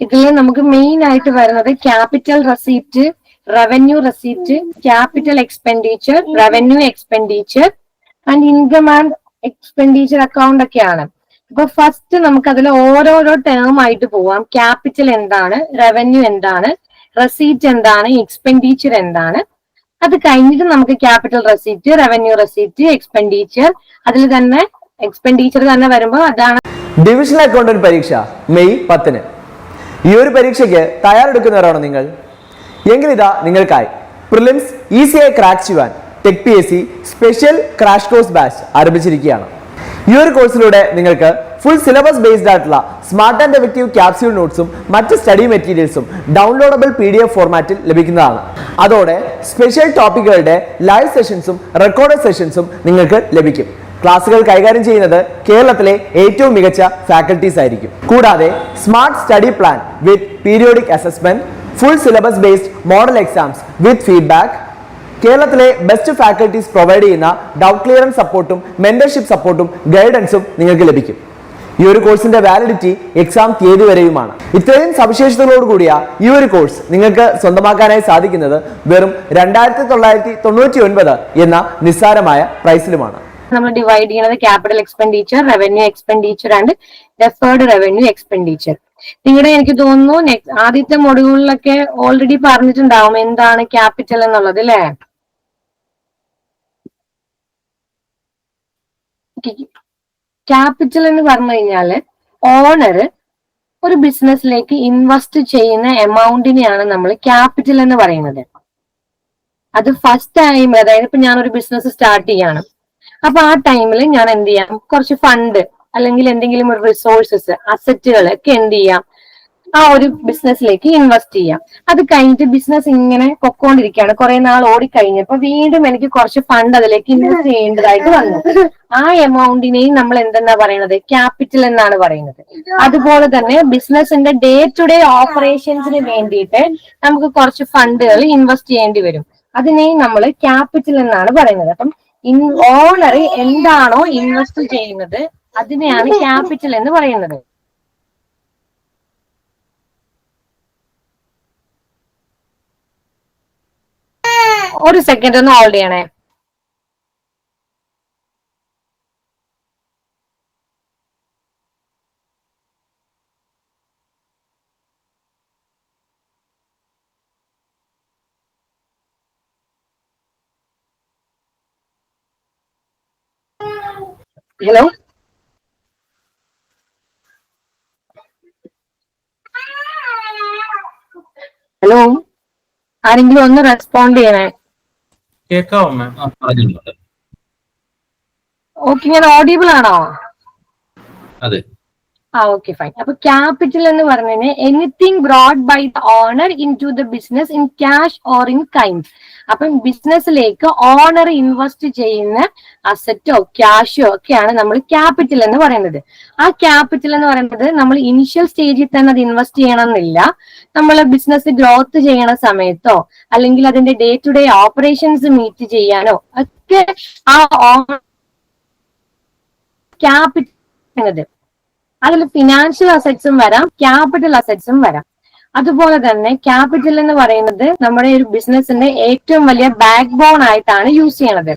ഇതിൽ നമുക്ക് മെയിൻ ആയിട്ട് വരുന്നത് capital receipt revenue receipt capital expenditure revenue expenditure and income and expenditure account ഒക്കെയാണ്. അപ്പൊ ഫസ്റ്റ് നമുക്ക് അതിൽ ഓരോരോ ടേം ആയിട്ട് പോവാം. ക്യാപിറ്റൽ എന്താണ് റവന്യൂ എന്താണ് റെസീപ്റ്റ് എന്താണ് എക്സ്പെൻഡിച്ചർ എന്താണ്. അത് കഴിഞ്ഞിട്ട് നമുക്ക് capital receipt revenue receipt expenditure അതിൽ തന്നെ എക്സ്പെൻഡിച്ചർ തന്നെ വരുമ്പോൾ അതാണ് ഡിവിഷണൽ അക്കൗണ്ടന്റ് പരീക്ഷ മെയ് പത്തിന്. ഈ ഒരു പരീക്ഷയ്ക്ക് തയ്യാറെടുക്കുന്നവരാണോ നിങ്ങൾ? എങ്കിലിതാ നിങ്ങൾക്കായി. പ്രിലിംസ് ഈസിയായി ക്രാക്ക് ചെയ്യുവാൻ tech P S C special crash course batch ആരംഭിച്ചിരിക്കുകയാണ്. ഈ ഒരു കോഴ്സിലൂടെ നിങ്ങൾക്ക് ഫുൾ സിലബസ് ബേസ്ഡ് ആയിട്ടുള്ള സ്മാർട്ട് ആൻഡ് എഫക്റ്റീവ് ക്യാപ്സ്യൂൾ നോട്ട്സും മറ്റ് സ്റ്റഡി മെറ്റീരിയൽസും ഡൗൺലോഡബിൾ പി ഡി എഫ് ഫോർമാറ്റിൽ ലഭിക്കുന്നതാണ്. അതോടെ സ്പെഷ്യൽ ടോപ്പിക്കുകളുടെ ലൈവ് സെഷൻസും റെക്കോർഡ് സെഷൻസും നിങ്ങൾക്ക് ലഭിക്കും. ക്ലാസുകൾ കൈകാര്യം ചെയ്യുന്നത് കേരളത്തിലെ ഏറ്റവും മികച്ച ഫാക്കൽറ്റീസ് ആയിരിക്കും. കൂടാതെ smart study plan with periodic assessment full syllabus based model exams with feedback കേരളത്തിലെ ബെസ്റ്റ് ഫാക്കൽറ്റീസ് പ്രൊവൈഡ് ചെയ്യുന്ന ഡൗട്ട് ക്ലിയറൻസ് സപ്പോർട്ടും മെന്റർഷിപ്പ് സപ്പോർട്ടും ഗൈഡൻസും നിങ്ങൾക്ക് ലഭിക്കും. ഈ ഒരു കോഴ്സിന്റെ വാലിഡിറ്റി എക്സാം തീയതി വരെയുമാണ്. ഇത്രയും സവിശേഷതകളോട് കൂടിയ ഈ ഒരു കോഴ്സ് നിങ്ങൾക്ക് സ്വന്തമാക്കാനായി സാധിക്കുന്നത് വെറും രണ്ടായിരത്തി തൊള്ളായിരത്തി തൊണ്ണൂറ്റി ഒൻപത് എന്ന നിസ്സാരമായ പ്രൈസിലുമാണ് നമ്മൾ ഡിവൈഡ് ചെയ്യുന്നത് capital expenditure revenue expenditure and deferred revenue expenditure നിങ്ങളുടെ എനിക്ക് തോന്നുന്നു ആദ്യത്തെ മൊഡ്യൂളിലൊക്കെ ഓൾറെഡി പറഞ്ഞിട്ടുണ്ടാവും എന്താണ് ക്യാപിറ്റൽ എന്നുള്ളത് അല്ലേ ക്യാപിറ്റൽ എന്ന് പറഞ്ഞു കഴിഞ്ഞാൽ ഓണർ ഒരു ബിസിനസ്സിലേക്ക് ഇൻവെസ്റ്റ് ചെയ്യുന്ന എമൗണ്ടിനെയാണ് നമ്മൾ ക്യാപിറ്റൽ എന്ന് പറയുന്നത്. അത് ഫസ്റ്റ് ടൈം അതായത് ഇപ്പൊ ഞാനൊരു ബിസിനസ് സ്റ്റാർട്ട് ചെയ്യാണ്. അപ്പൊ ആ ടൈമിൽ ഞാൻ എന്ത് ചെയ്യാം? കുറച്ച് ഫണ്ട് അല്ലെങ്കിൽ എന്തെങ്കിലും ഒരു റിസോഴ്സസ് അസറ്റുകൾ ഒക്കെ എന്ത് ചെയ്യാം? ആ ഒരു ബിസിനസ്സിലേക്ക് ഇൻവെസ്റ്റ് ചെയ്യാം. അത് കഴിഞ്ഞിട്ട് ബിസിനസ് ഇങ്ങനെ പൊക്കോണ്ടിരിക്കുകയാണ്. കുറെ നാൾ ഓടിക്കഴിഞ്ഞപ്പോ വീണ്ടും എനിക്ക് കുറച്ച് ഫണ്ട് അതിലേക്ക് ഇൻവെസ്റ്റ് ചെയ്യേണ്ടതായിട്ട് വന്നു. ആ എമൗണ്ടിനെയും നമ്മൾ എന്തെന്നാ പറയുന്നത് ക്യാപിറ്റൽ എന്നാണ് പറയുന്നത്. അതുപോലെ തന്നെ ബിസിനസിന്റെ ഡേ ടു ഡേ ഓപ്പറേഷൻസിന് വേണ്ടിയിട്ട് നമുക്ക് കുറച്ച് ഫണ്ടുകൾ ഇൻവെസ്റ്റ് ചെയ്യേണ്ടി വരും. അതിനെയും നമ്മൾ ക്യാപിറ്റൽ എന്നാണ് പറയുന്നത്. അപ്പം ഓണർ എന്താണോ ഇൻവെസ്റ്റ് ചെയ്യുന്നത് അതിനെയാണ് ക്യാപിറ്റൽ എന്ന് പറയുന്നത്. ഒരു സെക്കൻഡ് ഒന്ന് ഹോൾഡ് ചെയ്യണേ. ഹലോ? ഹലോ? ആരെങ്കിലും ഒന്ന് റെസ്പോണ്ട് ചെയ്യണേ. കേക്കാവോ മാം ഓക്കെ ഞാൻ ഓഡിയബിൾ ആണോ? അതെ. ആ ഓക്കെ ഫൈൻ അപ്പൊ ക്യാപിറ്റൽ എന്ന് പറഞ്ഞതിന് anything brought by the owner into the business in cash or in kind അപ്പം ബിസിനസ്സിലേക്ക് ഓണർ ഇൻവെസ്റ്റ് ചെയ്യുന്ന അസറ്റോ ക്യാഷോ ഒക്കെയാണ് നമ്മൾ ക്യാപിറ്റൽ എന്ന് പറയുന്നത്. ആ ക്യാപിറ്റൽ എന്ന് പറയുന്നത് നമ്മൾ ഇനിഷ്യൽ സ്റ്റേജിൽ തന്നെ അത് ഇൻവെസ്റ്റ് ചെയ്യണമെന്നില്ല. നമ്മൾ ബിസിനസ് ഗ്രോത്ത് ചെയ്യണ സമയത്തോ അല്ലെങ്കിൽ അതിന്റെ day to day operations meet ചെയ്യാനോ ഒക്കെ ആ ഓണർ ക്യാപിറ്റൽ അതിൽ ഫിനാൻഷ്യൽ അസറ്റ്സും വരാം ക്യാപിറ്റൽ അസറ്റ്സും വരാം. അതുപോലെ തന്നെ ക്യാപിറ്റൽ എന്ന് പറയുന്നത് നമ്മുടെ ഒരു ബിസിനസിന്റെ ഏറ്റവും വലിയ ബാക്ക് ബോൺ ആയിട്ടാണ് യൂസ് ചെയ്യണത്.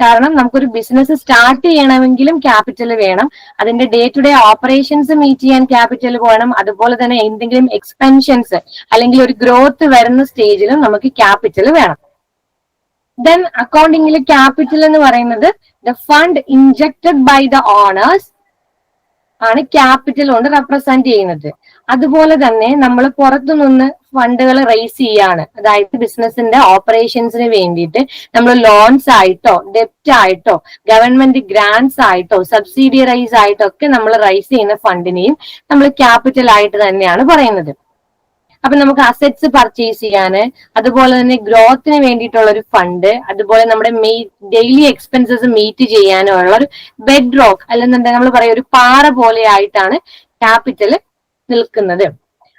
കാരണം നമുക്കൊരു ബിസിനസ് സ്റ്റാർട്ട് ചെയ്യണമെങ്കിലും ക്യാപിറ്റൽ വേണം. അതിന്റെ day to day operations meet ചെയ്യാൻ ക്യാപിറ്റൽ വേണം. അതുപോലെ തന്നെ എന്തെങ്കിലും എക്സ്പെൻഷൻസ് അല്ലെങ്കിൽ ഒരു ഗ്രോത്ത് വരുന്ന സ്റ്റേജിലും നമുക്ക് ക്യാപിറ്റൽ വേണം. ദെൻ അക്കൗണ്ടിങ്ങിൽ ക്യാപിറ്റൽ എന്ന് പറയുന്നത് the fund injected by the owners ആണ് ക്യാപിറ്റൽ കൊണ്ട് റെപ്രസെന്റ് ചെയ്യുന്നത്. അതുപോലെ തന്നെ നമ്മൾ പുറത്തു നിന്ന് ഫണ്ടുകൾ റേസ് ചെയ്യാണ്. അതായത് ബിസിനസിന്റെ ഓപ്പറേഷൻസിന് വേണ്ടിയിട്ട് നമ്മൾ ലോൺസ് ആയിട്ടോ ഡെപ്റ്റ് ആയിട്ടോ ഗവൺമെന്റ് ഗ്രാൻസ് ആയിട്ടോ സബ്സിഡിയറൈസ് ആയിട്ടോ ഒക്കെ നമ്മൾ റൈസ് ചെയ്യുന്ന ഫണ്ടിനെയും നമ്മൾ ക്യാപിറ്റൽ ആയിട്ട് തന്നെയാണ് പറയുന്നത്. അപ്പൊ നമുക്ക് അസറ്റ്സ് പർച്ചേസ് ചെയ്യാന് അതുപോലെ തന്നെ ഗ്രോത്തിന് വേണ്ടിയിട്ടുള്ള ഒരു ഫണ്ട് അതുപോലെ നമ്മുടെ ഡെയിലി എക്സ്പെൻസസ് മീറ്റ് ചെയ്യാനുള്ള ഒരു ബെഡ് റോക്ക് അല്ലെന്നുണ്ടെങ്കിൽ നമ്മൾ പറയാം ഒരു പാറ പോലെ ആയിട്ടാണ് ക്യാപിറ്റൽ നിൽക്കുന്നത്.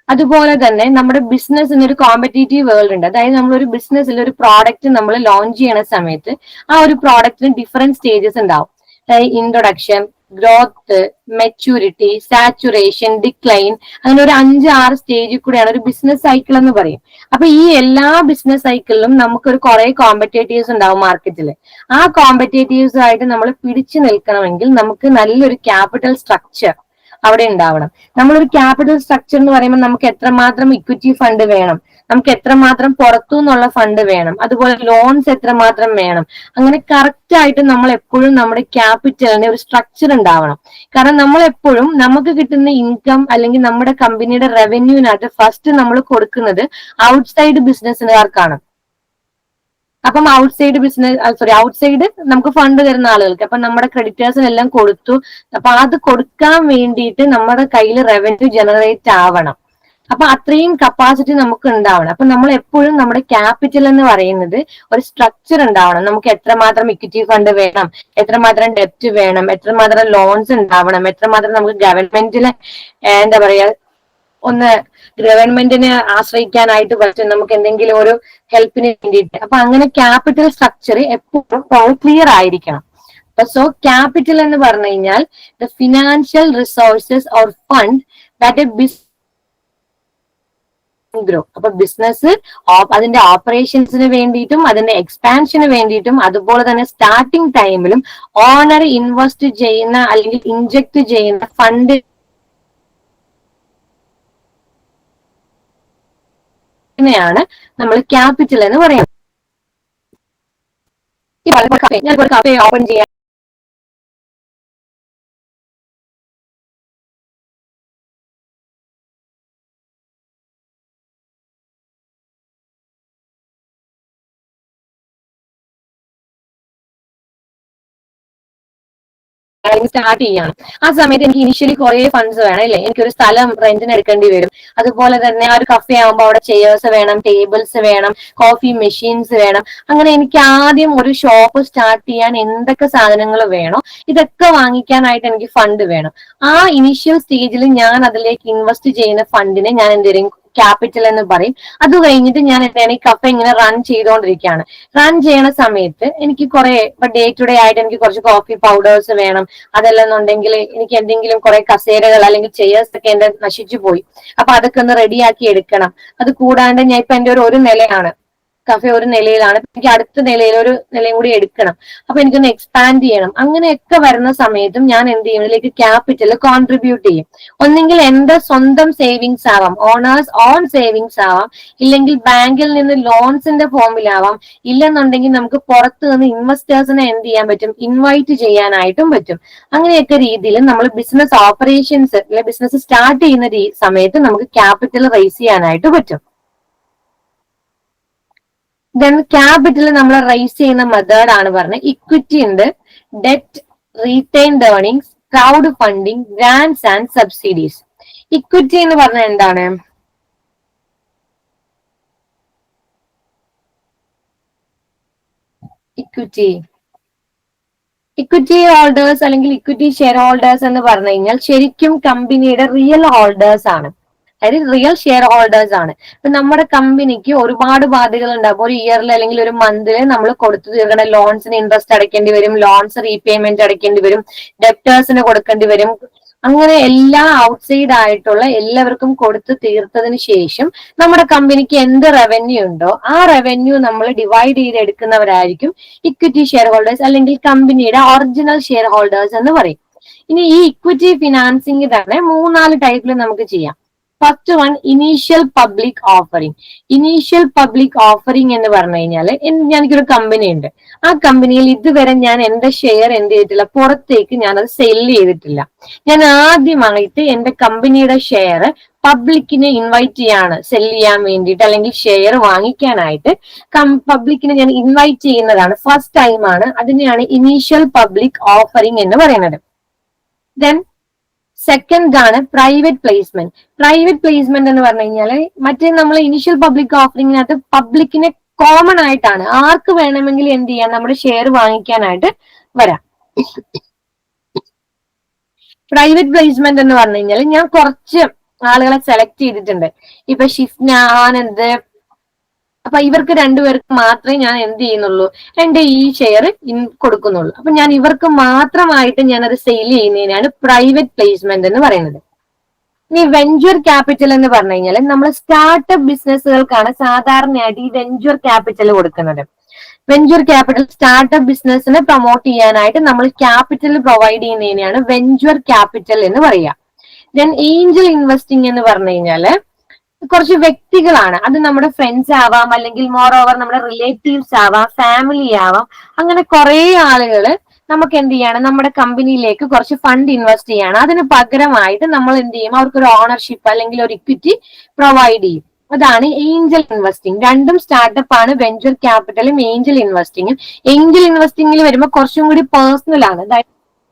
അതുപോലെ തന്നെ നമ്മുടെ ബിസിനസ്സിന് ഒരു കോമ്പറ്റേറ്റീവ് വേൾഡ് ഉണ്ട്. അതായത് നമ്മൾ ഒരു ബിസിനസ്സിൽ ഒരു പ്രോഡക്റ്റ് നമ്മൾ ലോഞ്ച് ചെയ്യണ സമയത്ത് ആ ഒരു പ്രോഡക്റ്റിന് ഡിഫറെന്റ് സ്റ്റേജസ് ഉണ്ടാവും. Introduction growth maturity saturation decline അങ്ങനെ ഒരു അഞ്ച് ആറ് സ്റ്റേജിൽ കൂടെയാണ് ഒരു ബിസിനസ് സൈക്കിൾ എന്ന് പറയും. അപ്പൊ ഈ എല്ലാ ബിസിനസ് സൈക്കിളിലും നമുക്കൊരു കുറെ കോമ്പറ്റേറ്റീവ്സ് ഉണ്ടാവും മാർക്കറ്റിൽ ആ കോമ്പറ്റേറ്റീവ്സ് ആയിട്ട് നമ്മൾ പിടിച്ചു നിൽക്കണമെങ്കിൽ നമുക്ക് നല്ലൊരു ക്യാപിറ്റൽ സ്ട്രക്ചർ അവിടെ ഉണ്ടാവണം. നമ്മളൊരു ക്യാപിറ്റൽ സ്ട്രക്ചർ എന്ന് പറയുമ്പോൾ നമുക്ക് എത്രമാത്രം ഇക്വിറ്റി ഫണ്ട് വേണം? നമുക്ക് എത്രമാത്രം പുറത്തു നിന്നുള്ള ഫണ്ട് വേണം? അതുപോലെ ലോൺസ് എത്രമാത്രം വേണം? അങ്ങനെ കറക്റ്റ് ആയിട്ട് നമ്മൾ എപ്പോഴും നമ്മുടെ ക്യാപിറ്റലിന് ഒരു സ്ട്രക്ചർ ഉണ്ടാവണം. കാരണം നമ്മൾ എപ്പോഴും നമുക്ക് കിട്ടുന്ന ഇൻകം അല്ലെങ്കിൽ നമ്മുടെ കമ്പനിയുടെ റവന്യൂവിനകത്ത് ഫസ്റ്റ് നമ്മൾ കൊടുക്കുന്നത് ഔട്ട്സൈഡ് ബിസിനസ്സുകാർക്കാണ് അപ്പം ഔട്ട്സൈഡ് ബിസിനസ് സോറി ഔട്ട്സൈഡ് നമുക്ക് ഫണ്ട് തരുന്ന ആളുകൾക്ക് അപ്പൊ നമ്മുടെ ക്രെഡിറ്റേഴ്സിനെല്ലാം കൊടുത്തു. അപ്പൊ അത് കൊടുക്കാൻ വേണ്ടിയിട്ട് നമ്മുടെ കയ്യിൽ റവന്യൂ ജനറേറ്റ് ആവണം. അപ്പൊ അത്രയും കപ്പാസിറ്റി നമുക്ക് ഉണ്ടാവണം. അപ്പൊ നമ്മൾ എപ്പോഴും നമ്മുടെ ക്യാപിറ്റൽ എന്ന് പറയുന്നത് ഒരു സ്ട്രക്ചർ ഉണ്ടാവണം. നമുക്ക് എത്രമാത്രം ഇക്വിറ്റി ഫണ്ട് വേണം എത്രമാത്രം ഡെപ്റ്റ് വേണം എത്രമാത്രം ലോൺസ് ഉണ്ടാവണം എത്രമാത്രം നമുക്ക് ഗവൺമെന്റിലെ എന്താ പറയാ ഒന്ന് ഗവൺമെന്റിനെ ആശ്രയിക്കാനായിട്ട് പറ്റും. നമുക്ക് എന്തെങ്കിലും ഒരു ഹെൽപ്പിന് വേണ്ടിയിട്ട്. അപ്പൊ അങ്ങനെ ക്യാപിറ്റൽ സ്ട്രക്ചർ എപ്പോഴും ക്ലിയർ ആയിരിക്കണം. അപ്പൊ സോ ക്യാപിറ്റൽ എന്ന് പറഞ്ഞു കഴിഞ്ഞാൽ the financial resources or fund that a biz grow. അപ്പൊ ബിസിനസ് അതിന്റെ ഓപ്പറേഷൻസിന് വേണ്ടിയിട്ടും അതിന്റെ എക്സ്പാൻഷന് വേണ്ടിയിട്ടും അതുപോലെ തന്നെ സ്റ്റാർട്ടിംഗ് ടൈമിലും ഓണർ ഇൻവെസ്റ്റ് ചെയ്യുന്ന അല്ലെങ്കിൽ ഇൻജക്ട് ചെയ്യുന്ന ഫണ്ട് ാണ് നമ്മൾ ക്യാപിറ്റൽ എന്ന് പറയുന്നത്. ഞാൻ ഓപ്പൺ ചെയ്യാൻ സ്റ്റാർട്ട് ചെയ്യാണ്. ആ സമയത്ത് എനിക്ക് ഇനിഷ്യലി കുറെ ഫണ്ട്സ് വേണം അല്ലേ? എനിക്കൊരു സ്ഥലം റെന്റിന് എടുക്കേണ്ടി വരും. അതുപോലെ തന്നെ ആ ഒരു കഫേ ആകുമ്പോൾ അവിടെ ചെയേഴ്സ് വേണം ടേബിൾസ് വേണം കോഫി മെഷീൻസ് വേണം. അങ്ങനെ എനിക്ക് ആദ്യം ഒരു ഷോപ്പ് സ്റ്റാർട്ട് ചെയ്യാൻ എന്തൊക്കെ സാധനങ്ങൾ വേണോ ഇതൊക്കെ വാങ്ങിക്കാനായിട്ട് എനിക്ക് ഫണ്ട് വേണം. ആ ഇനിഷ്യൽ സ്റ്റേജിൽ ഞാൻ അതിലേക്ക് ഇൻവെസ്റ്റ് ചെയ്യുന്ന ഫണ്ടിനെ ഞാൻ എന്തെങ്കിലും ക്യാപിറ്റൽ എന്ന് പറയും. അത് കഴിഞ്ഞിട്ട് ഞാൻ എന്താണ് ഈ കഫ ഇങ്ങനെ റൺ ചെയ്തുകൊണ്ടിരിക്കുകയാണ് റൺ ചെയ്യണ സമയത്ത് എനിക്ക് കുറെ ഡേ ടു ഡേ ആയിട്ട് എനിക്ക് കുറച്ച് കോഫി പൗഡേഴ്സ് വേണം. അതല്ലെന്നുണ്ടെങ്കിൽ എനിക്ക് എന്തെങ്കിലും കുറെ കസേരകൾ അല്ലെങ്കിൽ ചെയേഴ്സ് ഒക്കെ എന്റെ നശിച്ചു പോയി. അപ്പൊ അതൊക്കെ ഒന്ന് റെഡിയാക്കി എടുക്കണം. അത് കൂടാണ്ട് ഞാൻ ഇപ്പൊ എന്റെ ഒരു ഒരു നിലയാണ്. കഫേ ഒരു നിലയിലാണ്. എനിക്ക് അടുത്ത നിലയിൽ ഒരു നിലയും കൂടി എടുക്കണം. അപ്പൊ എനിക്കൊന്ന് എക്സ്പാൻഡ് ചെയ്യണം. അങ്ങനെയൊക്കെ വരുന്ന സമയത്തും ഞാൻ എന്ത് ചെയ്യും? ഇതിലേക്ക് ക്യാപിറ്റൽ കോൺട്രിബ്യൂട്ട് ചെയ്യും. ഒന്നെങ്കിൽ എന്റെ സ്വന്തം സേവിങ്സ് ആവാം. ഓണേഴ്സ് ഓൺ സേവിങ്സ് ആവാം. ഇല്ലെങ്കിൽ ബാങ്കിൽ നിന്ന് ലോൺസിന്റെ ഫോമിലാവാം. ഇല്ലെന്നുണ്ടെങ്കിൽ നമുക്ക് പുറത്ത് നിന്ന് ഇൻവെസ്റ്റേഴ്സിനെ എന്ത് ചെയ്യാൻ പറ്റും? ഇൻവൈറ്റ് ചെയ്യാനായിട്ടും പറ്റും. അങ്ങനെയൊക്കെ രീതിയിൽ നമ്മൾ ബിസിനസ് ഓപ്പറേഷൻസ് അല്ലെ ബിസിനസ് സ്റ്റാർട്ട് ചെയ്യുന്ന സമയത്ത് നമുക്ക് ക്യാപിറ്റൽ റേസ് ചെയ്യാനായിട്ട് പറ്റും. ദെൻ ക്യാപിറ്റൽ നമ്മൾ റൈസ് ചെയ്യുന്ന മെത്തേഡ് ആണ് പറഞ്ഞത്. ഇക്വിറ്റി ഉണ്ട് debt retained earnings crowd funding grants and subsidies equity എന്ന് പറഞ്ഞാൽ എന്താണ്? ഇക്വിറ്റി ഇക്വിറ്റി ഹോൾഡേഴ്സ് അല്ലെങ്കിൽ ഇക്വിറ്റി ഷെയർ ഹോൾഡേഴ്സ് എന്ന് പറഞ്ഞു കഴിഞ്ഞാൽ ശരിക്കും കമ്പനിയുടെ റിയൽ ഹോൾഡേഴ്സ് ആണ്. അതായത് റിയൽ ഷെയർ ഹോൾഡേഴ്സ് ആണ്. ഇപ്പൊ നമ്മുടെ കമ്പനിക്ക് ഒരുപാട് ബാധ്യതകൾ ഉണ്ടാവും ഒരു ഇയറിൽ അല്ലെങ്കിൽ ഒരു മന്തിൽ നമ്മൾ കൊടുത്തു തീർക്കുന്ന ലോൺസിന് ഇൻട്രസ്റ്റ് അടയ്ക്കേണ്ടി വരും. ലോൺസ് റീപേയ്മെന്റ് അടയ്ക്കേണ്ടി വരും. ഡെപ്റ്റേഴ്സിന് കൊടുക്കേണ്ടി വരും. അങ്ങനെ എല്ലാ ഔട്ട്സൈഡ് ആയിട്ടുള്ള എല്ലാവർക്കും കൊടുത്ത് തീർത്തതിന് ശേഷം നമ്മുടെ കമ്പനിക്ക് എന്ത് റവന്യൂ ഉണ്ടോ ആ റവന്യൂ നമ്മൾ ഡിവൈഡ് ചെയ്ത് എടുക്കുന്നവരായിരിക്കും ഇക്വിറ്റി ഷെയർ ഹോൾഡേഴ്സ് അല്ലെങ്കിൽ കമ്പനിയുടെ ഒറിജിനൽ ഷെയർ ഹോൾഡേഴ്സ് എന്ന് പറയും. ഇനി ഈ ഇക്വിറ്റി ഫിനാൻസിങ് തന്നെ മൂന്നാൽ ടൈപ്പിൽ നമുക്ക് ചെയ്യാം. First one initial public offering initial public offering എന്ന് പറഞ്ഞു കഴിഞ്ഞാൽ എനിക്കൊരു കമ്പനി ഉണ്ട്. ആ കമ്പനിയിൽ ഇതുവരെ ഞാൻ എന്റെ ഷെയർ എന്ത് ചെയ്തിട്ടില്ല പുറത്തേക്ക് ഞാൻ അത് സെൽ ചെയ്തിട്ടില്ല. ഞാൻ ആദ്യമായിട്ട് എന്റെ കമ്പനിയുടെ ഷെയർ പബ്ലിക്കിനെ ഇൻവൈറ്റ് ചെയ്യാണ്. സെൽ ചെയ്യാൻ വേണ്ടിയിട്ട് അല്ലെങ്കിൽ ഷെയർ വാങ്ങിക്കാനായിട്ട് പബ്ലിക്കിനെ ഞാൻ ഇൻവൈറ്റ് ചെയ്യുന്നതാണ് ഫസ്റ്റ് ടൈമാണ് അതിനെയാണ് ഇനീഷ്യൽ പബ്ലിക് ഓഫറിംഗ് എന്ന് പറയുന്നത്. ദെൻ സെക്കൻഡ് ആണ് പ്രൈവറ്റ് പ്ലേസ്മെന്റ് പ്രൈവറ്റ് പ്ലേസ്മെന്റ് എന്ന് പറഞ്ഞു കഴിഞ്ഞാൽ മറ്റേ നമ്മൾ ഇനിഷ്യൽ പബ്ലിക് ഓഫറിങ്ങിനകത്ത് പബ്ലിക്കിനെ കോമൺ ആയിട്ടാണ്. ആർക്ക് വേണമെങ്കിലും എന്ത് ചെയ്യാം? നമ്മുടെ ഷെയർ വാങ്ങിക്കാനായിട്ട് വരാം. പ്രൈവറ്റ് പ്ലേസ്മെന്റ് എന്ന് പറഞ്ഞു കഴിഞ്ഞാൽ ഞാൻ കുറച്ച് ആളുകളെ സെലക്ട് ചെയ്തിട്ടുണ്ട്. ഇപ്പൊ ഷിഫ്ന ആനന്ദ് അപ്പൊ ഇവർക്ക് രണ്ടുപേർക്ക് മാത്രമേ ഞാൻ എന്ത് ചെയ്യുന്നുള്ളൂ? എന്റെ ഈ ഷെയർ കൊടുക്കുന്നുള്ളൂ. അപ്പൊ ഞാൻ ഇവർക്ക് മാത്രമായിട്ട് ഞാൻ അത് സെയിൽ ചെയ്യുന്നതിനാണ് പ്രൈവറ്റ് പ്ലേസ്മെന്റ് എന്ന് പറയുന്നത്. ഇനി വെഞ്ചർ ക്യാപിറ്റൽ എന്ന് പറഞ്ഞു കഴിഞ്ഞാൽ നമ്മൾ സ്റ്റാർട്ടപ്പ് ബിസിനസ്സുകൾക്കാണ് സാധാരണയായിട്ട് ഈ വെഞ്ചർ ക്യാപിറ്റൽ കൊടുക്കുന്നത്. വെഞ്ചർ ക്യാപിറ്റൽ സ്റ്റാർട്ടപ്പ് ബിസിനസ്സിനെ പ്രൊമോട്ട് ചെയ്യാനായിട്ട് നമ്മൾ ക്യാപിറ്റൽ പ്രൊവൈഡ് ചെയ്യുന്നതിനെയാണ് വെഞ്ചർ ക്യാപിറ്റൽ എന്ന് പറയുക. ദെൻ ഏഞ്ചൽ ഇൻവെസ്റ്റിംഗ് എന്ന് പറഞ്ഞു കഴിഞ്ഞാൽ കുറച്ച് വ്യക്തികളാണ്. അത് നമ്മുടെ ഫ്രണ്ട്സ് ആവാം അല്ലെങ്കിൽ മോർ ഓവർ നമ്മുടെ റിലേറ്റീവ്സ് ആവാം ഫാമിലി ആവാം. അങ്ങനെ കുറെ ആളുകൾ നമുക്ക് എന്ത് ചെയ്യാണ്? നമ്മുടെ കമ്പനിയിലേക്ക് കുറച്ച് ഫണ്ട് ഇൻവെസ്റ്റ് ചെയ്യാണ്. അതിന് പകരമായിട്ട് നമ്മൾ എന്ത് ചെയ്യും? അവർക്ക് ഒരു ഓണർഷിപ്പ് അല്ലെങ്കിൽ ഒരു ഇക്വിറ്റി പ്രൊവൈഡ് ചെയ്യും. അതാണ് ഏഞ്ചൽ ഇൻവെസ്റ്റിംഗ് രണ്ടും സ്റ്റാർട്ടപ്പ് ആണ്. വെഞ്ചർ ക്യാപിറ്റലും ഏഞ്ചൽ ഇൻവെസ്റ്റിംഗും ഏഞ്ചൽ ഇൻവെസ്റ്റിംഗിൽ വരുമ്പോൾ കുറച്ചും കൂടി പേഴ്സണൽ ആണ്.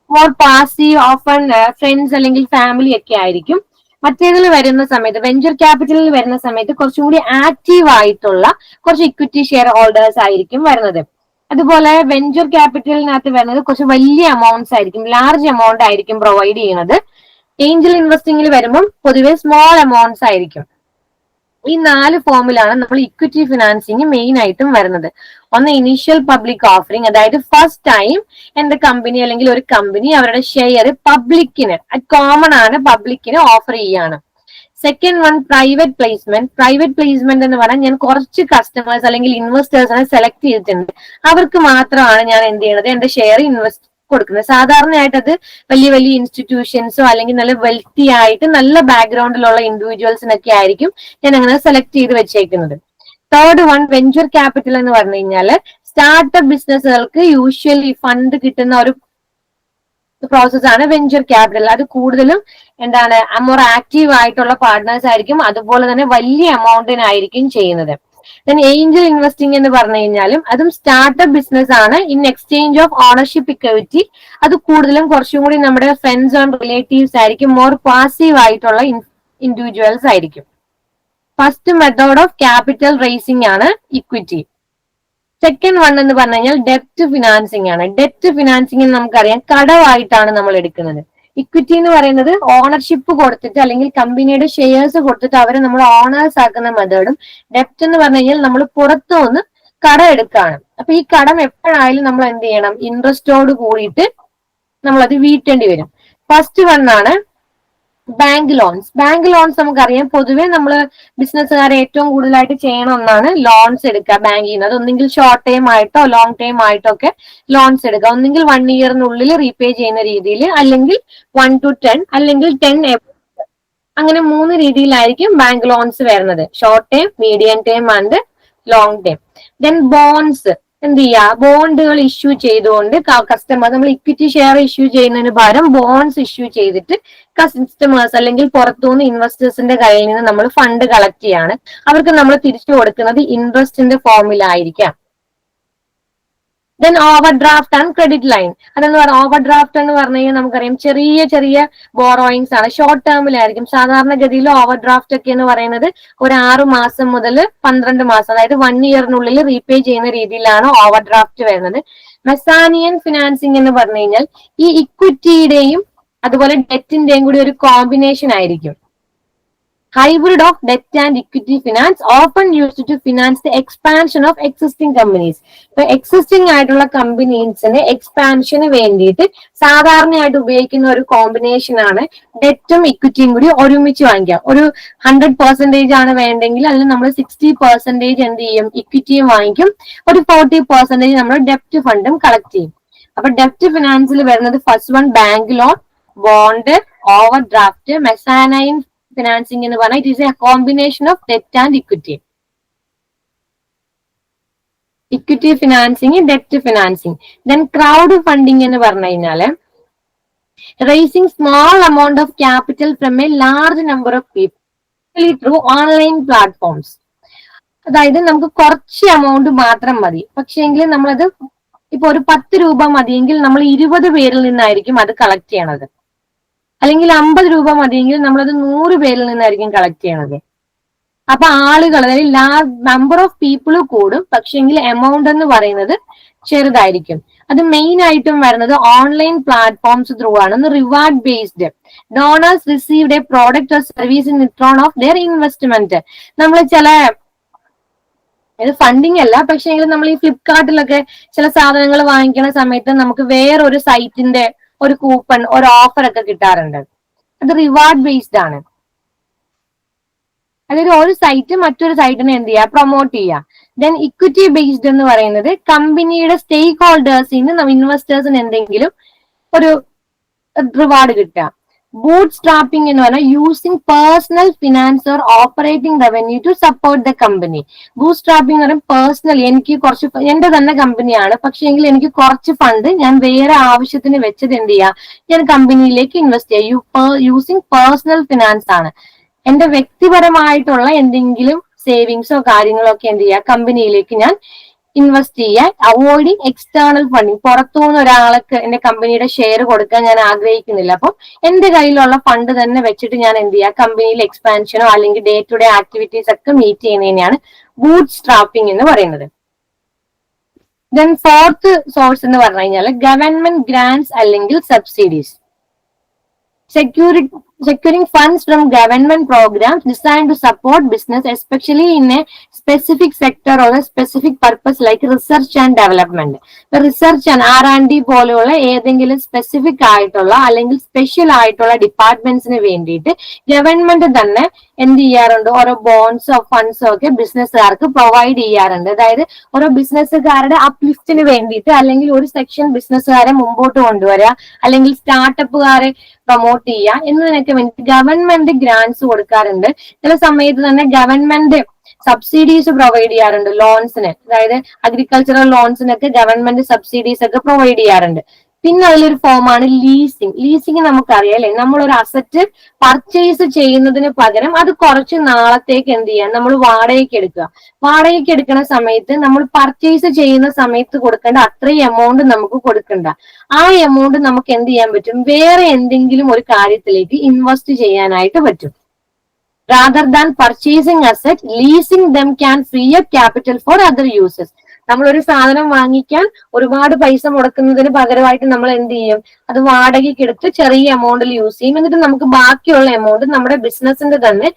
മോർ പാസീവ് ഓഫൺ ഫ്രണ്ട്സ് അല്ലെങ്കിൽ ഫാമിലി ഒക്കെ ആയിരിക്കും. മറ്റേതിൽ വരുന്ന സമയത്ത് വെഞ്ചർ ക്യാപിറ്റലിൽ വരുന്ന സമയത്ത് കുറച്ചും കൂടി ആക്റ്റീവ് ആയിട്ടുള്ള കുറച്ച് ഇക്വിറ്റി ഷെയർ ഹോൾഡേഴ്സ് ആയിരിക്കും വരുന്നത്. അതുപോലെ വെഞ്ചർ ക്യാപിറ്റലിനകത്ത് വരുന്നത് കുറച്ച് വലിയ അമൗണ്ട്സ് ആയിരിക്കും ലാർജ് എമൗണ്ട് ആയിരിക്കും പ്രൊവൈഡ് ചെയ്യുന്നത്. ഏഞ്ചൽ ഇൻവെസ്റ്റിംഗിൽ വരുമ്പോൾ പൊതുവെ സ്മോൾ എമൗണ്ട്സ് ആയിരിക്കും. ഈ നാല് ഫോമിലാണ് നമ്മൾ ഇക്വിറ്റി ഫിനാൻസിങ് മെയിൻ ആയിട്ടും വരുന്നത്. ഒന്ന് ഇനീഷ്യൽ പബ്ലിക് ഓഫറിംഗ് അതായത് ഫസ്റ്റ് ടൈം എന്റെ കമ്പനി അല്ലെങ്കിൽ ഒരു കമ്പനി അവരുടെ ഷെയർ പബ്ലിക്കിന് കോമൺ ആണ് പബ്ലിക്കിന് ഓഫർ ചെയ്യാണ്. Second one private placement private placement എന്ന് പറഞ്ഞാൽ ഞാൻ കുറച്ച് കസ്റ്റമേഴ്സ് അല്ലെങ്കിൽ ഇൻവെസ്റ്റേഴ്സിനെ സെലക്ട് ചെയ്തിട്ടുണ്ട്. അവർക്ക് മാത്രമാണ് ഞാൻ എന്ത് ചെയ്യണത്? എന്റെ ഷെയർ ഇൻവെസ്റ്റ് കൊടുക്കുന്നത്. സാധാരണയായിട്ട് അത് വലിയ വലിയ ഇൻസ്റ്റിറ്റ്യൂഷൻസോ അല്ലെങ്കിൽ നല്ല വെൽത്തി ആയിട്ട് നല്ല ബാക്ക്ഗ്രൗണ്ടിലുള്ള ഇൻഡിവിജ്വൽസിനൊക്കെ ആയിരിക്കും ഞാൻ അങ്ങനെ സെലക്ട് ചെയ്ത് വെച്ചേക്കുന്നത്. തേർഡ് വൺ വെഞ്ചർ ക്യാപിറ്റൽ എന്ന് പറഞ്ഞു കഴിഞ്ഞാൽ സ്റ്റാർട്ടപ്പ് ബിസിനസ്സുകൾക്ക് യൂഷ്വലി ഫണ്ട് കിട്ടുന്ന ഒരു പ്രോസസ് ആണ് വെഞ്ചർ ക്യാപിറ്റൽ അത് കൂടുതലും എന്താണ് മോർ ആക്റ്റീവ് ആയിട്ടുള്ള പാർട്ട്നേഴ്സ് ആയിരിക്കും. അതുപോലെ തന്നെ വലിയ എമൗണ്ടിനായിരിക്കും ചെയ്യുന്നത്. ദെൻ ഏഞ്ചൽ ഇൻവെസ്റ്റിംഗ് എന്ന് പറഞ്ഞു കഴിഞ്ഞാലും അതും സ്റ്റാർട്ടപ്പ് ബിസിനസ് ആണ്. In exchange of ownership equity അത് കൂടുതലും കുറച്ചും കൂടി നമ്മുടെ ഫ്രണ്ട്സ് ആൻഡ് റിലേറ്റീവ്സ് ആയിരിക്കും. മോർ പാസീവ് ആയിട്ടുള്ള ഇൻഡിവിജ്വൽസ് ആയിരിക്കും. First method of capital raising ആണ് ഇക്വിറ്റി സെക്കൻഡ് വൺ എന്ന് പറഞ്ഞു കഴിഞ്ഞാൽ ഡെപ്റ്റ് ഫിനാൻസിങ് ആണ്. ഡെപ്റ്റ് ഫിനാൻസിങ് നമുക്കറിയാം. കടവായിട്ടാണ് നമ്മൾ എടുക്കുന്നത്. ഇക്വിറ്റി എന്ന് പറയുന്നത് ഓണർഷിപ്പ് കൊടുത്തിട്ട് അല്ലെങ്കിൽ കമ്പനിയുടെ ഷെയർസ് കൊടുത്തിട്ട് അവരെ നമ്മൾ ഓണേഴ്സ് ആക്കുന്ന മെത്തേഡും ഡെപ്റ്റ് എന്ന് പറഞ്ഞു കഴിഞ്ഞാൽ നമ്മൾ പുറത്തു നിന്ന് കടം എടുക്കുകയാണ് അപ്പൊ ഈ കടം എപ്പോഴായാലും നമ്മൾ എന്ത് ചെയ്യണം? ഇൻട്രസ്റ്റോട് കൂടിയിട്ട് നമ്മൾ അത് വീട്ടേണ്ടി വരും. ഫസ്റ്റ് വൺ ആണ് ബാങ്ക് ലോൺസ് ബാങ്ക് ലോൺസ് നമുക്കറിയാം. പൊതുവേ നമ്മൾ ബിസിനസ്സുകാർ ഏറ്റവും കൂടുതലായിട്ട് ചെയ്യണ ഒന്നാണ് ലോൺസ് എടുക്കുക ബാങ്കിൽ നിന്ന് അത് ഒന്നെങ്കിൽ ഷോർട്ട് ടൈം ആയിട്ടോ ലോങ് ടൈം ആയിട്ടോ ഒക്കെ ലോൺസ് എടുക്കുക. ഒന്നെങ്കിൽ വൺ ഇയറിനുള്ളിൽ റീപേ ചെയ്യുന്ന രീതിയിൽ അല്ലെങ്കിൽ വൺ ടു ടെൻ അല്ലെങ്കിൽ ടെൻ അങ്ങനെ മൂന്ന് രീതിയിലായിരിക്കും ബാങ്ക് ലോൺസ് വരുന്നത്. Short time medium time and long time then bonds എന്ത് ചെയ്യാ ബോണ്ടുകൾ ഇഷ്യൂ ചെയ്തുകൊണ്ട് കസ്റ്റമർ നമ്മൾ ഇക്വിറ്റി ഷെയർ ഇഷ്യൂ ചെയ്യുന്നതിന് പകരം ബോൺസ് ഇഷ്യൂ ചെയ്തിട്ട് കസ്റ്റമേഴ്സ് അല്ലെങ്കിൽ പുറത്തുനിന്ന് ഇൻവെസ്റ്റേഴ്സിന്റെ കയ്യിൽ നിന്ന് നമ്മൾ ഫണ്ട് കളക്ട് ചെയ്യാണ്. അവർക്ക് നമ്മൾ തിരിച്ചു കൊടുക്കുന്നത് ഇൻട്രസ്റ്റിന്റെ ഫോമിലായിരിക്കാം then overdraft and credit line അതെന്ന് പറഞ്ഞാൽ ഓവർ ഡ്രാഫ്റ്റ് എന്ന് പറഞ്ഞു കഴിഞ്ഞാൽ നമുക്കറിയാം ചെറിയ ചെറിയ ബോറോയിങ്സ് ആണ്. ഷോർട്ട് ടേമിലായിരിക്കും സാധാരണഗതിയിൽ ഓവർ ഡ്രാഫ്റ്റ് ഒക്കെ എന്ന് പറയുന്നത് ഒരു ആറ് മാസം മുതൽ പന്ത്രണ്ട് മാസം അതായത് വൺ ഇയറിനുള്ളിൽ റീപേ ചെയ്യുന്ന രീതിയിലാണ് ഓവർ ഡ്രാഫ്റ്റ് വരുന്നത്. മെസാനിയൻ ഫിനാൻസിങ് എന്ന് പറഞ്ഞു കഴിഞ്ഞാൽ ഈ ഇക്വിറ്റിയുടെയും അതുപോലെ ഡെറ്റിന്റെയും കൂടി ഒരു കോമ്പിനേഷൻ ആയിരിക്കും. Hybrid of debt and equity finance open use to finance the expansion of existing companies ഇപ്പൊ എക്സിസ്റ്റിംഗ് ആയിട്ടുള്ള കമ്പനീസിന് എക്സ്പാൻഷന് വേണ്ടിയിട്ട് സാധാരണയായിട്ട് ഉപയോഗിക്കുന്ന ഒരു കോമ്പിനേഷൻ ആണ് ഡെറ്റും ഇക്വിറ്റിയും കൂടി ഒരുമിച്ച് വാങ്ങിക്കാം ഒരു ഹൺഡ്രഡ് പെർസെന്റേജ് ആണ് വേണ്ടെങ്കിൽ അതിൽ നമ്മൾ സിക്സ്റ്റി പെർസെന്റേജ് എന്ത് ചെയ്യും? ഇക്വിറ്റിയും വാങ്ങിക്കും. ഒരു ഫോർട്ടി പെർസെന്റേജ് നമ്മൾ ഡെപ്റ്റ് ഫണ്ടും കളക്ട് ചെയ്യും. അപ്പൊ ഡെപ്റ്റ് ഫിനാൻസിൽ വരുന്നത് first one bank loan bond overdraft mezzanine financing എന്ന് പറഞ്ഞാൽ it is a combination of debt and equity equity financing debt financing then crowd funding എന്ന് പറഞ്ഞു കഴിഞ്ഞാൽ raising small amount of capital from a large number of people through online platforms അതായത് നമുക്ക് കുറച്ച് amount മാത്രം മതി. പക്ഷേങ്കിൽ നമ്മളത് ഇപ്പൊ ഒരു പത്ത് രൂപ മതിയെങ്കിൽ നമ്മൾ ഇരുപത് പേരിൽ നിന്നായിരിക്കും അത് കളക്ട് ചെയ്യണത്. അല്ലെങ്കിൽ അമ്പത് രൂപ മതിയെങ്കിൽ നമ്മളത് നൂറ് പേരിൽ നിന്നായിരിക്കും കളക്ട് ചെയ്യണത്. അപ്പൊ ആളുകൾ അതായത് ലാ നമ്പർ ഓഫ് പീപ്പിൾ കൂടും പക്ഷെങ്കിൽ എമൗണ്ട് എന്ന് പറയുന്നത് ചെറുതായിരിക്കും. അത് മെയിൻ ആയിട്ടും വരുന്നത് ഓൺലൈൻ പ്ലാറ്റ്ഫോംസ് ത്രൂ ആണ്. Reward based donors received a product or service in return of their investment നമ്മൾ ചില ഇത് ഫണ്ടിങ് അല്ല പക്ഷേ നമ്മൾ ഈ ഫ്ലിപ്കാർട്ടിലൊക്കെ ചില സാധനങ്ങൾ വാങ്ങിക്കുന്ന സമയത്ത് നമുക്ക് വേറൊരു സൈറ്റിന്റെ ഒരു കൂപ്പൺ ഒരു ഓഫർ ഒക്കെ കിട്ടാറുണ്ട്. അത് റിവാർഡ് ബേസ്ഡ് ആണ്. അതായത് ഒരു സൈറ്റ് മറ്റൊരു സൈറ്റിനെ എന്ത് ചെയ്യുക? പ്രൊമോട്ട് ചെയ്യുക. ദെൻ ഇക്വിറ്റി ബേസ്ഡ് എന്ന് പറയുന്നത് കമ്പനിയുടെ സ്റ്റേക്ക് ഹോൾഡേഴ്സിന് ഇൻവെസ്റ്റേഴ്സിന് എന്തെങ്കിലും ഒരു റിവാർഡ് കിട്ടുക. ബൂട്ട് സ്ട്രാപ്പിംഗ് എന്ന് പറഞ്ഞാൽ using personal finance or operating revenue to support the company bootstrapping എന്ന് പറയുമ്പോൾ പേഴ്സണൽ എനിക്ക് കുറച്ച് എന്റെ തന്നെ കമ്പനിയാണ് പക്ഷെ എങ്കിൽ എനിക്ക് കുറച്ച് ഫണ്ട് ഞാൻ വേറെ ആവശ്യത്തിന് വെച്ചത് എന്ത് ചെയ്യുക ഞാൻ കമ്പനിയിലേക്ക് ഇൻവെസ്റ്റ് ചെയ്യാം. യൂസിങ് പേഴ്സണൽ ഫിനാൻസ് ആണ്. എന്റെ വ്യക്തിപരമായിട്ടുള്ള എന്തെങ്കിലും സേവിങ്സോ കാര്യങ്ങളോ ഒക്കെ എന്ത് ചെയ്യുക കമ്പനിയിലേക്ക് ഞാൻ ഇൻവെസ്റ്റ് ചെയ്യാൻ അവോയ്ഡിങ് എക്സ്റ്റേണൽ ഫണ്ടിങ് പുറത്തുനിന്ന് ഒരാൾക്ക് എന്റെ കമ്പനിയുടെ ഷെയർ കൊടുക്കാൻ ഞാൻ ആഗ്രഹിക്കുന്നില്ല. അപ്പം എന്റെ കയ്യിലുള്ള ഫണ്ട് തന്നെ വെച്ചിട്ട് ഞാൻ എന്ത് ചെയ്യുക കമ്പനിയിൽ എക്സ്പാൻഷനോ അല്ലെങ്കിൽ ഡേ ടു ഡേ ആക്ടിവിറ്റീസ് ഒക്കെ മീറ്റ് ചെയ്യുന്നതിനെയാണ് ബൂട്ട് സ്ട്രാപ്പിംഗ് എന്ന് പറയുന്നത്. ദെൻ ഫോർത്ത് സോഴ്സ് എന്ന് പറഞ്ഞു കഴിഞ്ഞാൽ ഗവൺമെന്റ് ഗ്രാൻസ് അല്ലെങ്കിൽ subsidies securing securing funds from government programs designed to support business especially in a specific sector or a specific purpose like research and development. Research and R and D പോലെയുള്ള ഏതെങ്കിലും specific ആയിട്ടുള്ള അല്ലെങ്കിൽ special ആയിട്ടുള്ള ഡിപ്പാർട്ട്മെന്റ്സിന് വേണ്ടിയിട്ട് government തന്നെ എന്ത് ചെയ്യാറുണ്ട്? ഓരോ ബോൺസോ ഫണ്ട്സോ ഒക്കെ ബിസിനസ്സുകാർക്ക് പ്രൊവൈഡ് ചെയ്യാറുണ്ട്. അതായത് ഓരോ ബിസിനസ്സുകാരുടെ അപ്ലിഫ്റ്റിന് വേണ്ടിയിട്ട് അല്ലെങ്കിൽ ഒരു സെക്ഷൻ ബിസിനസ്സുകാരെ മുമ്പോട്ട് കൊണ്ടുവരിക അല്ലെങ്കിൽ സ്റ്റാർട്ടപ്പുകാരെ പ്രൊമോട്ട് ചെയ്യുക എന്നതിനൊക്കെ വേണ്ടി ഗവൺമെന്റ് ഗ്രാന്റ്സ് കൊടുക്കാറുണ്ട്. ചില സമയത്ത് തന്നെ ഗവൺമെന്റ് സബ്സിഡീസ് പ്രൊവൈഡ് ചെയ്യാറുണ്ട് ലോൺസിന് അതായത് അഗ്രികൾച്ചറൽ ലോൺസിനൊക്കെ ഗവൺമെന്റ് സബ്സിഡീസ് ഒക്കെ പ്രൊവൈഡ് ചെയ്യാറുണ്ട്. പിന്നെ അതിലൊരു ഫോമാണ് ലീസിങ് ലീസിങ് നമുക്കറിയാം അല്ലെ? നമ്മൾ ഒരു അസറ്റ് പർച്ചേസ് ചെയ്യുന്നതിന് പകരം അത് കുറച്ച് നാളത്തേക്ക് എന്ത് ചെയ്യാം? നമ്മൾ വാടകയ്ക്ക് എടുക്കുക. വാടകയ്ക്ക് എടുക്കുന്ന സമയത്ത് നമ്മൾ പർച്ചേസ് ചെയ്യുന്ന സമയത്ത് കൊടുക്കേണ്ട അത്രയും എമൗണ്ട് നമുക്ക് കൊടുക്കണ്ട. ആ എമൗണ്ട് നമുക്ക് എന്ത് ചെയ്യാൻ പറ്റും? വേറെ എന്തെങ്കിലും ഒരു കാര്യത്തിലേക്ക് ഇൻവെസ്റ്റ് ചെയ്യാനായിട്ട് പറ്റും. Rather than purchasing asset, leasing them can free up capital for other uses. നമ്മൾ ഒരു സാധനം വാങ്ങിക്കാൻ ഒരുപാട് പൈസ മുടക്കുന്നതിന് പകരമായിട്ട് നമ്മൾ എന്ത് ചെയ്യും? അത് വാടകയ്ക്ക് എടുത്ത് ചെറിയ എമൗണ്ടിൽ യൂസ് ചെയ്യും. എന്നിട്ട് നമുക്ക് ബാക്കിയുള്ള എമൗണ്ട് നമ്മുടെ ബിസിനസിന്റെ തന്നെ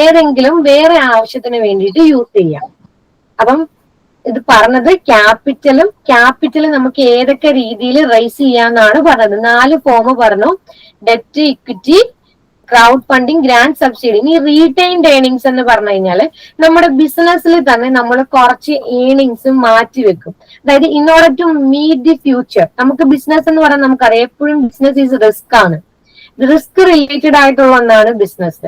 ഏതെങ്കിലും വേറെ ആവശ്യത്തിന് വേണ്ടിയിട്ട് യൂസ് ചെയ്യാം. അപ്പം ഇത് പറഞ്ഞത് ക്യാപിറ്റലും ക്യാപിറ്റൽ നമുക്ക് ഏതൊക്കെ രീതിയിൽ റൈസ് ചെയ്യാന്നാണ് പറഞ്ഞത്. നാല് ഫോം പറഞ്ഞു. Debt equity crowd funding grand subsidy ഈ റീറ്റെയിൻഡ് ഏണിങ്സ് എന്ന് പറഞ്ഞു കഴിഞ്ഞാൽ നമ്മുടെ ബിസിനസ്സിൽ തന്നെ നമ്മൾ കുറച്ച് ഏണിങ്സ് മാറ്റി വെക്കും. അതായത് in order to meet the future നമുക്ക് ബിസിനസ് എന്ന് പറഞ്ഞാൽ നമുക്കറിയാം എപ്പോഴും ബിസിനസ് ഈസ് റിസ്ക് ആണ്. റിസ്ക് റിലേറ്റഡ് ആയിട്ടുള്ള ഒന്നാണ് ബിസിനസ്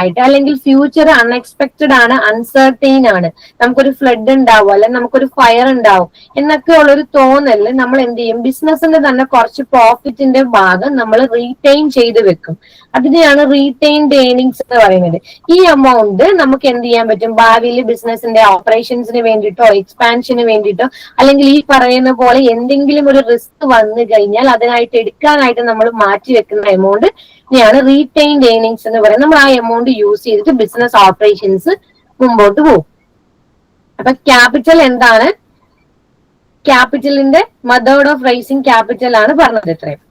ആയിട്ട്. അല്ലെങ്കിൽ ഫ്യൂച്ചർ അൺഎക്സ്പെക്ടഡ് ആണ് അൺസർട്ടൈൻ ആണ്. നമുക്കൊരു ഫ്ലഡ് ഉണ്ടാവും അല്ലെങ്കിൽ നമുക്കൊരു ഫയർ ഉണ്ടാവും. എന്നൊക്കെ ഉള്ളൊരു തോന്നൽ നമ്മൾ എന്ത് ചെയ്യും? ബിസിനസിന്റെ തന്നെ കുറച്ച് പ്രോഫിറ്റിന്റെ ഭാഗം നമ്മൾ റീറ്റെയിൻ ചെയ്ത് വെക്കും. അതിനെയാണ് റീറ്റെയിൻഡ് ഏണിങ്സ് എന്ന് പറയുന്നത്. ഈ എമൗണ്ട് നമുക്ക് എന്ത് ചെയ്യാൻ പറ്റും? ഭാവിയിൽ ബിസിനസിന്റെ ഓപ്പറേഷൻസിന് വേണ്ടിയിട്ടോ എക്സ്പാൻഷന് വേണ്ടിയിട്ടോ അല്ലെങ്കിൽ ഈ പറയുന്ന പോലെ എന്തെങ്കിലും ഒരു റിസ്ക് വന്നു കഴിഞ്ഞാൽ അതിനായിട്ട് എടുക്കാനായിട്ട് നമ്മൾ മാറ്റി വെക്കുന്ന എമൗണ്ട് ാണ് റീറ്റെയിൻഡ് ഏണിങ്സ് എന്ന് പറയുന്നത്. നമ്മൾ ആ എമൗണ്ട് യൂസ് ചെയ്തിട്ട് ബിസിനസ് ഓപ്പറേഷൻസ് മുമ്പോട്ട് പോകും. അപ്പൊ ക്യാപിറ്റൽ എന്താണ്? ക്യാപിറ്റലിന്റെ മെത്തേഡ് ഓഫ് റൈസിങ് ക്യാപിറ്റൽ ആണ് പറഞ്ഞത് ഇത്രയും.